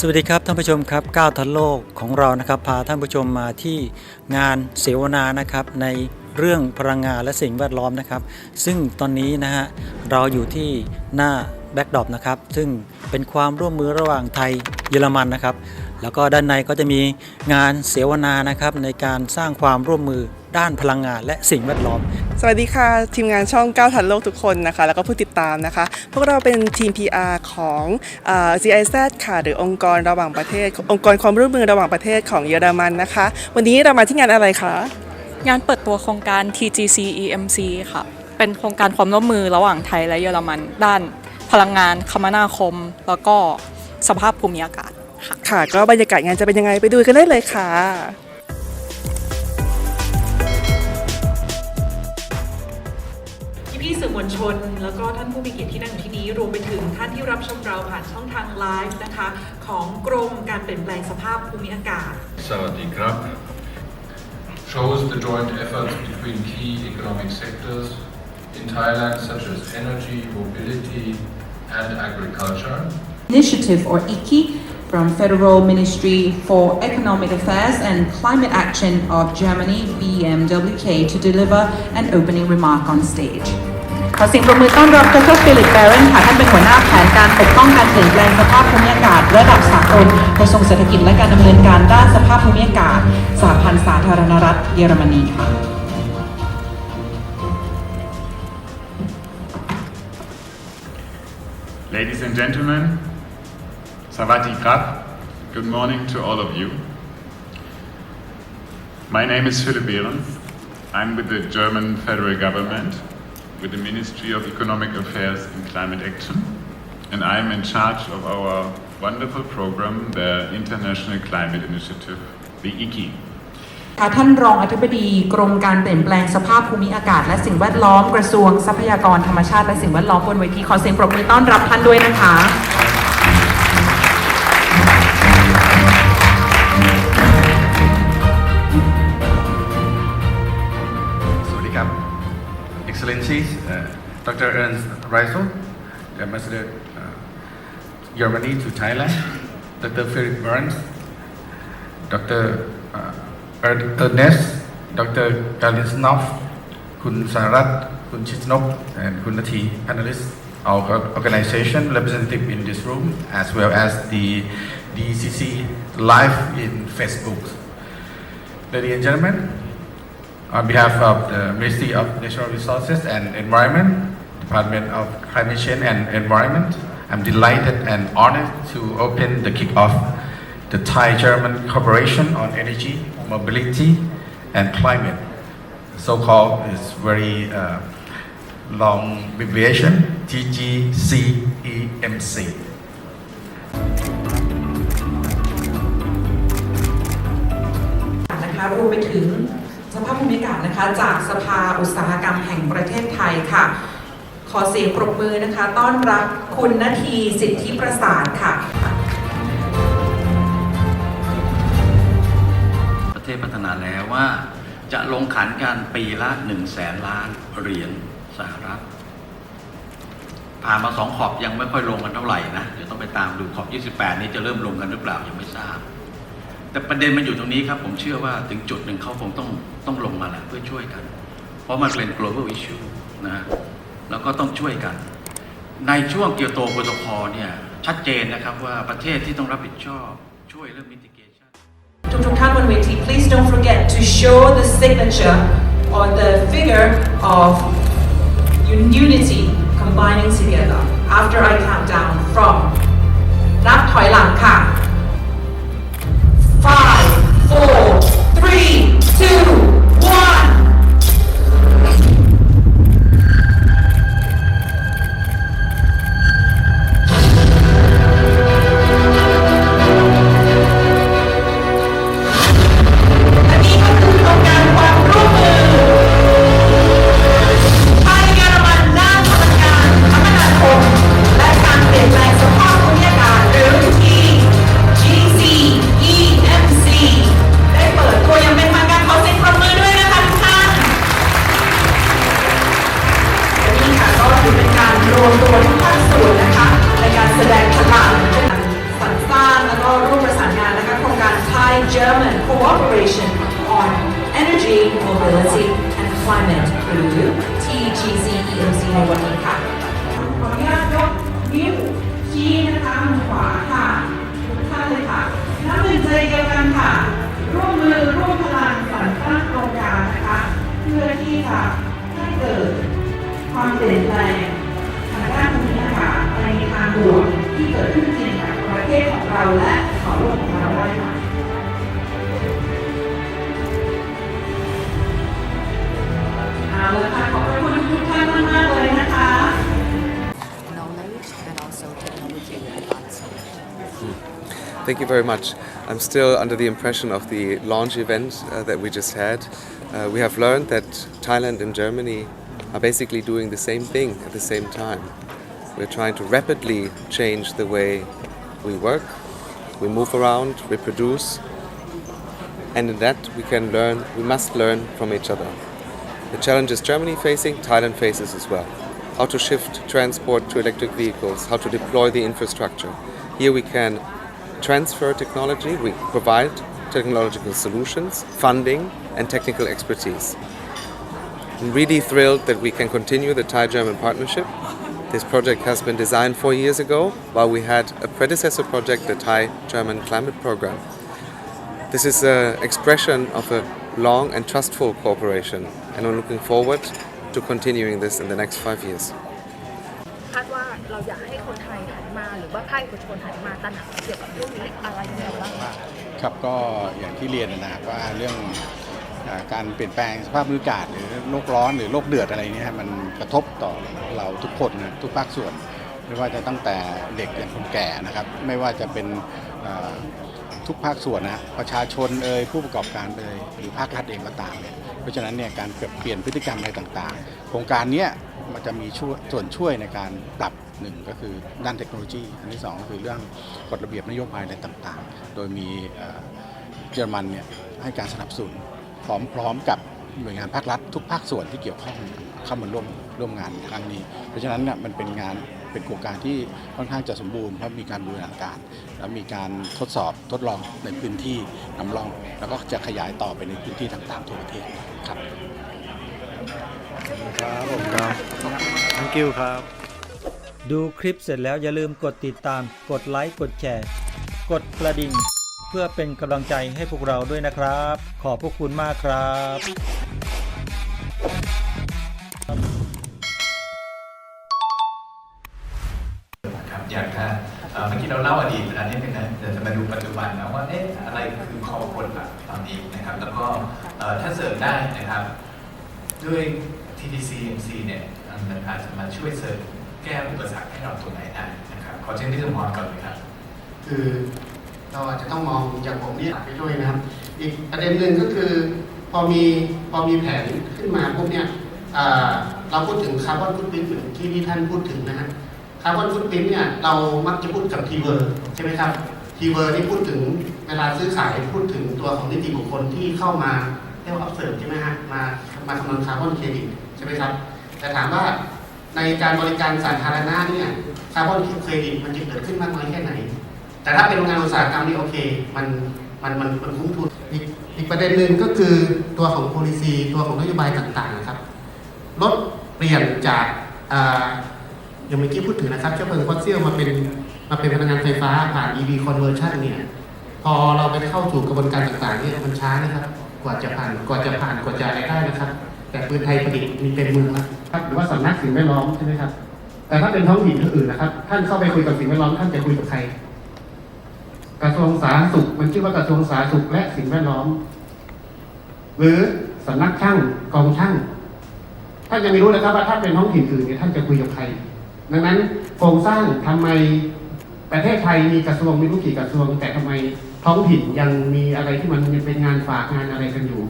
สวัสดีครับท่านผู้ชมครับก้าวทันโลกของเรานะครับพาท่านผู้ชมมาที่งานเสวนานะครับในเรื่องพลังงานและสิ่งแวดล้อมนะครับ ซึ่งตอนนี้นะฮะเราอยู่ที่หน้าแบ็กดอปนะครับซึ่งเป็นความร่วมมือระหว่างไทยเยอรมันนะครับ แล้วก็ด้านในก็จะมีงานเสวนานะครับในการสร้างความร่วมมือ ด้านพลังงานและสิ่งแวดล้อม สวัสดีค่ะ ทีมงานช่องก้าวทันโลกทุกคนนะคะ แล้วก็ผู้ติดตามนะคะ พวกเราเป็นทีม PR ของเอ่อ GIZ ค่ะ หรือองค์กรระหว่างประเทศ องค์กรความร่วมมือระหว่างประเทศของเยอรมันนะคะ วันนี้เรามาที่งานอะไรคะงานเปิดตัวโครงการ TGC EMC ค่ะ เป็นโครงการความร่วมมือระหว่างไทยและเยอรมัน ด้านพลังงานคมนาคม แล้วก็สภาพภูมิอากาศ ค่ะค่ะก็บรรยากาศงานจะเป็นยังไงไปดูกันได้เลยค่ะ วลชน แล้วก็ท่านผู้มีเกียรติที่นั่งอยู่ที่นี้ รวมไปถึงท่านที่รับชมเราผ่านช่องทางไลฟ์นะคะ ของกรมการเปลี่ยนแปลงสภาพภูมิอากาศ Sawadee Krab shows the joint efforts between key economic sectors in Thailand such as energy, mobility and agriculture. Initiative or IKI from Federal Ministry for Economic Affairs and Climate Action of Germany BMWK to deliver an opening remark on stage. ขอเสียงปรบมือต้อนรับดรฟิลิปแบรนค่ะ ท่านเป็นหัวหน้าแผนการปกป้องการเปลี่ยนแปลงสภาพภูมิอากาศ ระดับสากลกระทรวงเศรษฐกิจและการดำเนินการด้านสภาพภูมิอากาศสหพันธ์สาธารณรัฐเยอรมนีค่ะ Ladies and gentlemen, Savati Krab, good morning to all of you. My name is Philipp Behrens. I'm with the German federal government, with the Ministry of Economic Affairs and Climate Action, and I'm in charge of our wonderful program, the International Climate Initiative, the E IKI. ค่ะท่านรองอธิบดีกรมการเปลี่ยนแปลงสภาพภูมิอากาศ และสิ่งแวดล้อมกระทรวงทรัพยากรธรรมชาติและสิ่งแวดล้อมบนเวทีขอเสียงปรบมือต้อนรับท่านด้วยนะคะ Excellencies, uh, Dr. Ernst Reisel, the Ambassador uh, Germany to Thailand, Dr. Philip Burns, Dr. uh, Er- Ernest, Dr. Galinsnov, Kun Sararat, Kun Chitnok, and Kun Nati, panelists, our organization representative in this room, as well as the DCC live in Facebook. Ladies and gentlemen, on behalf of the Ministry of Natural Resources and Environment, Department of Climate Change and Environment, I'm delighted and honored to open the kick-off the Thai-German cooperation on energy, mobility, and climate. So-called is very uh, long abbreviation TGCEMC. นะ ภาพภูมิอากาศนะคะ จากสภาอุตสาหกรรมแห่งประเทศไทยค่ะ ขอเสียงปรบมือนะคะ ต้อนรับคุณนาทีสิทธิประสานค่ะ ประเทศพัฒนาแล้วว่า จะลงขันกันปีละ1นึ่งแสนล้านเหรียญสหรัฐผ่านมาสองขอบยังไม่ค่อยลงกันเท่าไหร่นะ เดี๋ยวต้องไปตามดูขอบ 28 นี้จะเริ่มลงกันหรือเปล่ายังไม่ทราบ แต่ประเด็นมันอยู่ตรงนี้ครับ ผมเชื่อว่าถึงจุดหนึ่งเขาคงต้องต้องลงมาแหละเพื่อช่วยกัน เพราะมันเป็น global issue นะแล้วก็ต้องช่วยกัน ในช่วงเกียวโตโปรโตคอลเนี่ยชัดเจนนะครับว่าประเทศที่ต้องรับผิดชอบช่วยเรื่อง mitigation ทุกทุกท่านบนเวที please don't forget to show the signature or the figure of unity combining together after I count down from นับถอยหลังค่ะ two on energy mobility and climate หรือ TGC-EMC ในวันนี้ค่ะ ขออนุญาตยกนิ้วชี้นะคะมือขวาค่ะทุกท่านเลยค่ะน้ำหนึ่งใจเดียวกันค่ะ ร่วมมือร่วมพลังสรรสร้างโครงการนะคะ เพื่อที่จะให้เกิดความเปลี่ยนแปลงทางด้านภูมิอากาศในทางบวกที่เกิดขึ้นจริงกับประเทศของเราและของโลกของเราได้ค่ะ เอาละค่ะขอบพระคุณทุกท่านมากๆเลยนะคะ knowledge and also technology advancement. Thank you very much. I'm still under the impression of the launch event uh, that we just had. Uh, we have learned that Thailand and Germany are basically doing the same thing at the same time. We're trying to rapidly change the way we work, we move around, we produce, and in that we can learn, we must learn from each other. The challenges Germany facing, Thailand faces as well. How to shift transport to electric vehicles, how to deploy the infrastructure. Here we can transfer technology, we provide technological solutions, funding, and technical expertise. I'm really thrilled that we can continue the Thai German partnership. This project has been designed four years ago while we had a predecessor project, the Thai German Climate Program. This is an expression of a long and trustful cooperation, and I'm looking forward to continuing this in the next five years. คาดว่าเราอยากให้คนไทยหันมาหรือว่าภาคเอกชนหันมาตระหนักเกี่ยวกับเรื่องนี้อะไรยังไงบ้างคะครับก็อย่างที่เรียนนะครับว่าเรื่องอาการเปลี่ยนแปลงสภาพภูมิอากาศหรือโลกร้อนหรือโลกเดือดอะไรเนี้ยมันกระทบต่อเราทุกคนนะทุกภาคส่วน ไม่ว่าจะตั้งแต่เด็กอย่างคนแก่นะครับ ไม่ว่าจะเป็นเอ่อทุกภาคส่วนนะประชาชนเอ่ยผู้ประกอบการเอ่ยหรือภาครัฐเองก็ตามเนี่ยเพ ราะฉะนั้นเนี่ยการเปลี่ยนพฤติกรรมอะไรต่างๆ โครงการนี้มันจะมีช่วยส่วนช่วยในการปรับหนึ่งก็คือด้านเทคโนโลยี อันที่สองก็คือเรื่องกฎระเบียบนโยบายอะไรต่างๆ โดยมีเยอรมันเนี่ยให้การสนับสนุนพร้อมๆกับหน่วยงานภาครัฐทุกภาคส่วนที่เกี่ยวข้องเข้ามาร่วมร่วมงานครั้งนี้ เพราะฉะนั้นเนี่ยมันเป็นงาน เป็นโครงการที่ค่อนข้างจะสมบูรณ์เพราะมีการบูรณาการ แล้วมีการทดสอบทดลองในพื้นที่นำร่อง แล้วก็จะขยายต่อไปในพื้นที่ต่างๆทั่วประเทศครับครับผมครับ thank you ครับ ดูคลิปเสร็จแล้วอย่าลืมกดติดตาม กดไลค์ กดแชร์ กดกระดิ่ง เพื่อเป็นกำลังใจให้พวกเราด้วยนะครับ ขอบพระคุณมากครับครับ เมื่อกี้เราเล่าอดีตอันนี้เป็นนะเดี๋ยวจะมาดูปัจจุบันนะว่าเอ๊ะอะไรคือข้อบทบาทตอนนี้นะครับ แล้วก็ถ้าเสริมได้นะครับ ด้วย TDC MC เนี่ยมันอาจจะมาช่วยเสริมแก้อุปสรรคให้เราตรงไหนได้นะครับขอเชิญที่สมรก่อนเลยครับ คือเราอาจจะต้องมองอย่างผมนี่ไปด้วยนะครับ อีกประเด็นหนึ่งก็คือพอมีพอมีแผนขึ้นมาพวกเนี่ยเราพูดถึงคาร์บอนฟุตพิ้นเหมือนที่ที่ท่านพูดถึงนะฮะ คาร์บอนฟุตพิ้นเนี่ยเรามักจะพูดกับทีเวอร์ใช่ไหมครับทีเวอร์นี่พูดถึงเวลาซื้อขายพูดถึงตัวของนิติบุคคลที่เข้ามาเรียกว่า observe ใช่ไหมฮะมามาคำนวณคาร์บอนเครดิตใช่ไหมครับ แต่ถามว่าในการบริการสาธารณะเนี่ยคาร์บอนเครดิตมันจะเกิดขึ้นมากน้อยแค่ไหน แต่ถ้าเป็นโรงงานอุตสาหกรรมนี่โอเค มันมันมันมันคุ้มทุนอีกอีกประเด็นหนึ่งก็คือตัวของ policy ตัวของนโยบายต่างๆนะครับลดเปลี่ยนจาก อย่างเมื่อกี้พูดถึงนะครับเชื้อเพลิงฟอสซิลมาเป็นมาเป็นพลังงานไฟฟ้าผ่าน EV conversion เนี่ยพอเราไปเข้าสู่กระบวนการต่างๆเนี่ยมันช้านะครับ กว่าจะผ่านกว่าจะผ่านกว่าจะอะไรได้นะครับ แต่ปืนไทยประดิษฐ์มีเป็นเมืองแล้วครับหรือว่าสำนักสิ่งแวดล้อมใช่ไหมครับ แต่ถ้าเป็นท้องถิ่นอื่นนะครับ ท่านเข้าไปคุยกับสิ่งแวดล้อมท่านจะคุยกับใครกระทรวงสาธารณสุขมันชื่อว่ากระทรวงสาธารณสุขและสิ่งแวดล้อม หรือสำนักช่างกองช่างท่านจะไม่รู้เลยครับว่าถ้าเป็นท้องถิ่นอื่นเนี่ยท่านจะคุยกับใคร ดังนั้นโครงสร้างทำไมประเทศไทยมีกระทรวงไม่รู้กี่กระทรวง แต่ทำไมท้องถิ่นยังมีอะไรที่มันยังเป็นงานฝากงานอะไรกันอยู่